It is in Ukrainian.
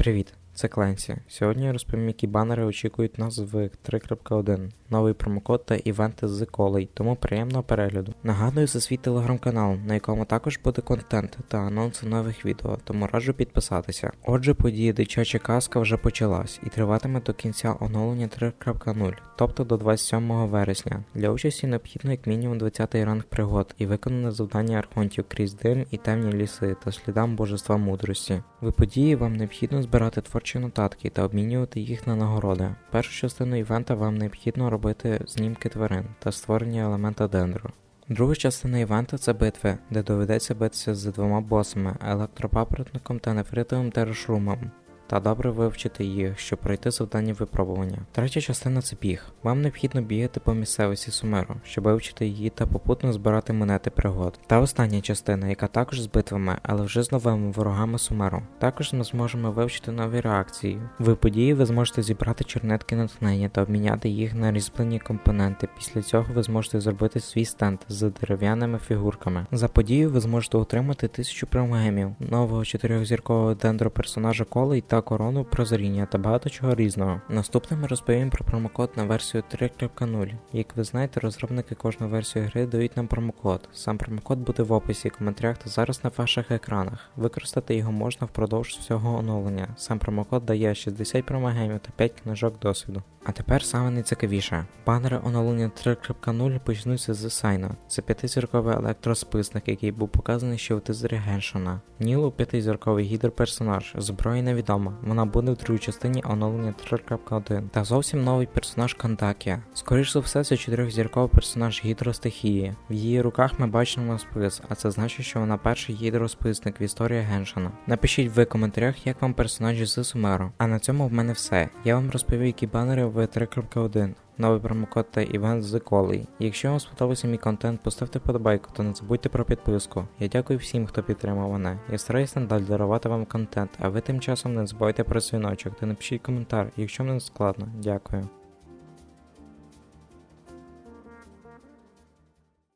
Привіт, це Кленсі. Сьогодні я розповім, які банери очікують нас в 3.1, новий промокод та івенти з колей, тому приємного перегляду. Нагадую за свій телеграм-канал, на якому також буде контент та анонси нових відео, тому раджу підписатися. Отже, подія дитяча казка вже почалась і триватиме до кінця оновлення 3.0, тобто до 27 вересня. Для участі необхідно як мінімум 20 ранг пригод і виконане завдання архонтів крізь дим і темні ліси та слідам божества мудрості. В події вам необхідно збирати творчі нотатки та обмінювати їх на нагороди. Першу частину івента вам необхідно робити знімки тварин та створення елемента дендру. Друга частина івента це битви, де доведеться битися з двома босами електропапоротником та нефритовим терошрумом. Та добре вивчити їх, щоб пройти завдання випробування. Третя частина це біг. Вам необхідно бігати по місцевості Сумеру, щоб вивчити її та попутно збирати монети пригод. Та остання частина, яка також з битвами, але вже з новими ворогами Сумеру. Також ми зможемо вивчити нові реакції. В події ви зможете зібрати чернетки натхнення та обміняти їх на різьблені компоненти. Після цього ви зможете зробити свій стенд з дерев'яними фігурками. За подію ви зможете отримати тисячу промагемів, нового чотирьохзіркового дендро персонажа колей та корону прозоріння та багато чого різного. Наступним ми розповім про промокод на версію 3.0. Як ви знаєте, розробники кожної версії гри дають нам промокод. Сам промокод буде в описі, коментарях та зараз на ваших екранах. Використати його можна впродовж всього оновлення. Сам промокод дає 60 промагемів та 5 книжок досвіду. А тепер саме найцікавіше. Банери оновлення 3.0 почнуться з Сайна. Це п'ятизірковий електросписник, який був показаний ще у тизері Геншона. Нілу п'ятизірковий гідроперсонаж, зброя невідома. Вона буде в другій частині оновлення 3.1. Та зовсім новий персонаж Кандакія. Скоріше за все, це чотирьохзірковий персонаж гідростихії. В її руках ми бачимо спис, а це значить, що вона перший гідросписник в історії Геншана. Напишіть в коментарях, як вам персонажі з Сумеру. А на цьому в мене все. Я вам розповів, які банери в 3.1. Новий промокод та івент з колей. Якщо вам сподобався мій контент, поставте подобайку та не забудьте про підписку. Я дякую всім, хто підтримав мене. Я стараюсь надалі дарувати вам контент, а ви тим часом не забувайте про дзвіночок та напишіть коментар, якщо не складно. Дякую.